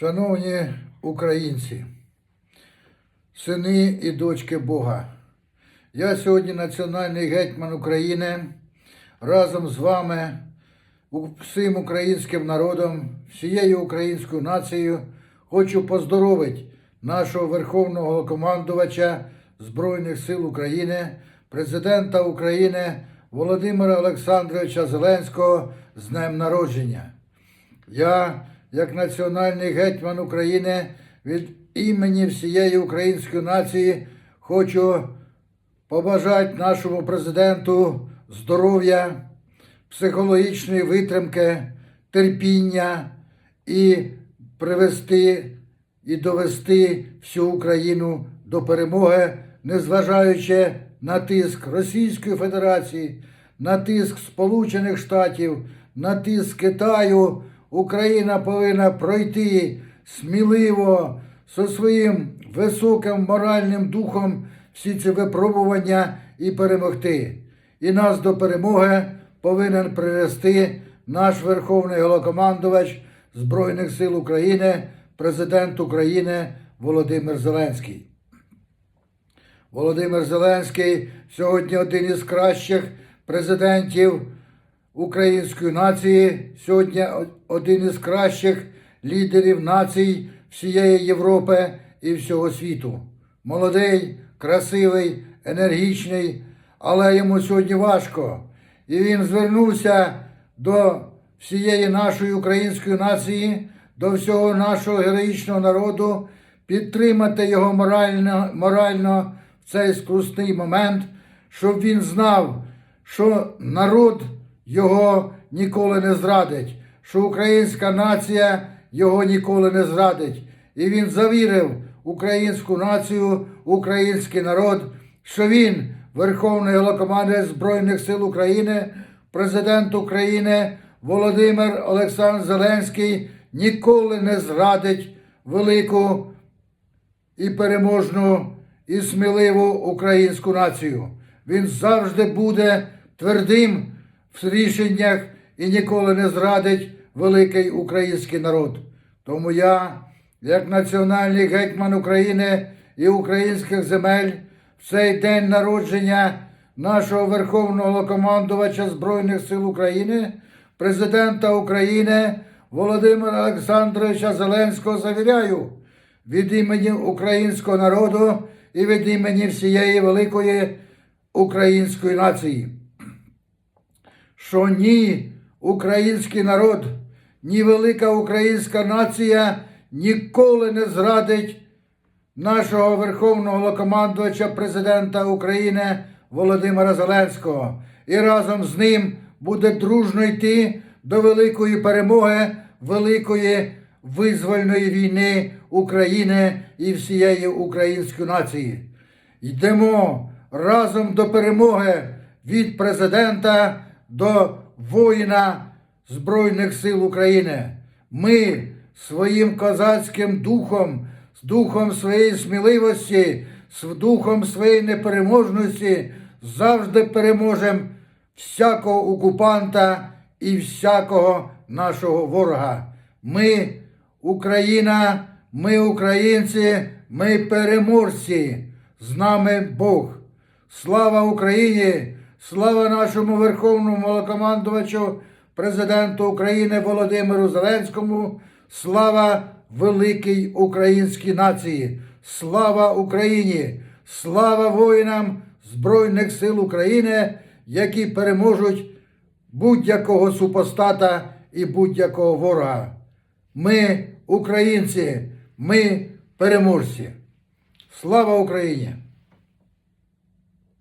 Шановні українці, сини і дочки Бога, я сьогодні національний гетьман України разом з вами, всім українським народом, всією українською нацією хочу поздоровити нашого Верховного Головнокомандувача Збройних сил України, президента України Володимира Олександровича Зеленського з Днем Народження. Я, як національний гетьман України, від імені всієї української нації хочу побажати нашому президенту здоров'я, психологічної витримки, терпіння і привести і довести всю Україну до перемоги, незважаючи на тиск Російської Федерації, на тиск Сполучених Штатів, на тиск Китаю. Україна повинна пройти сміливо зі своїм високим моральним духом всі ці випробування і перемогти. І нас до перемоги повинен привести наш Верховний Головнокомандувач Збройних сил України, президент України Володимир Зеленський. Володимир Зеленський сьогодні один із кращих президентів української нації, сьогодні один із кращих лідерів націй всієї Європи і всього світу. Молодий, красивий, енергічний, але йому сьогодні важко. І він звернувся до всієї нашої української нації, до всього нашого героїчного народу, підтримати його морально, морально в цей скрусний момент, щоб він знав, що народ його ніколи не зрадить, що українська нація його ніколи не зрадить. І він завірив українську націю, український народ, що він, Верховний Головнокомандувач Збройних сил України, президент України Володимир Олександр Зеленський ніколи не зрадить велику і переможну і сміливу українську націю. Він завжди буде твердим в рішеннях і ніколи не зрадить великий український народ. Тому я, як національний гетьман України і українських земель, в цей день народження нашого Верховного Головнокомандувача Збройних сил України, президента України Володимира Олександровича Зеленського завіряю від імені українського народу і від імені всієї великої української нації що ні український народ, ні велика українська нація ніколи не зрадить нашого Верховного Головнокомандувача президента України Володимира Зеленського і разом з ним буде дружно йти до великої перемоги, великої визвольної війни України і всієї української нації. Йдемо разом до перемоги від президента до воїна Збройних сил України. Ми своїм козацьким духом, з духом своєї сміливості, з духом своєї непереможності завжди переможемо всякого окупанта і всякого нашого ворога. Ми Україна, ми українці, ми переможці. З нами Бог. Слава Україні! Слава нашому Верховному Головнокомандувачу, президенту України Володимиру Зеленському! Слава великій українській нації! Слава Україні! Слава воїнам Збройних сил України, які переможуть будь-якого супостата і будь-якого ворога. Ми українці, ми переможці. Слава Україні!